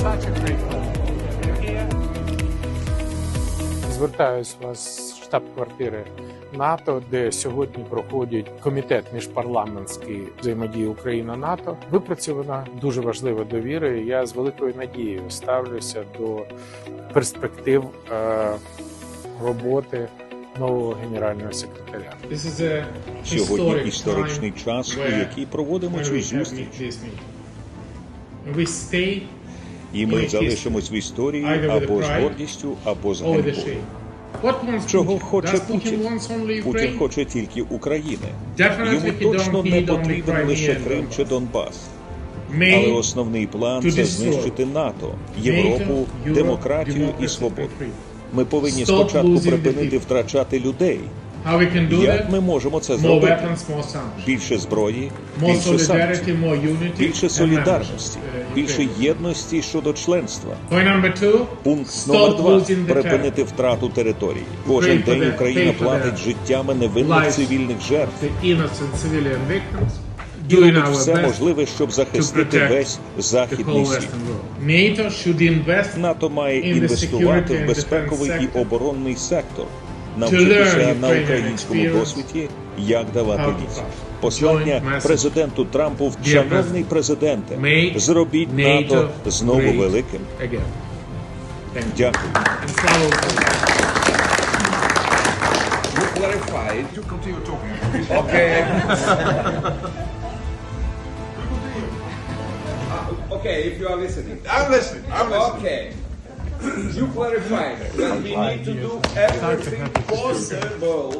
such a great Звертаюсь вас з штаб-квартири НАТО, де сьогодні проходять комітет міжпарламентський взаємодії Україна НАТО. Випрацьована дуже важлива довіра. і Я з великою надією ставлюся до перспектив е роботи. Нового генерального секретаря сьогодні історичний час, у який проводимо цю зустріч і ми залишимось в історії або з гордістю, або з wants Чого хоче Путін? Путін хоче тільки України. Йому точно не потрібен лише Крим чи Донбас. Але основний план це знищити НАТО, Європу, демократію і свободу. Ми повинні спочатку припинити втрачати людей. How we can do Як ми можемо це зробити? Більше зброї, більше санкцій, більше солідарності, uh, більше єдності щодо членства. Пункт номер два припинити втрату території. Кожен день Україна платить the життям невинних цивільних жертв. І робить все можливе, щоб захистити весь західний світ. НАТО має інвестувати в безпековий і оборонний сектор, навчитися на українському досвіді, як давати fight. Послання президенту Трампу шановний президенте, зробіть НАТО знову великим. Дякую. Clarified. You continue talking. Okay. Uh, okay, if you are listening. I'm listening. I'm listening. Okay. You clarified that we need to do everything possible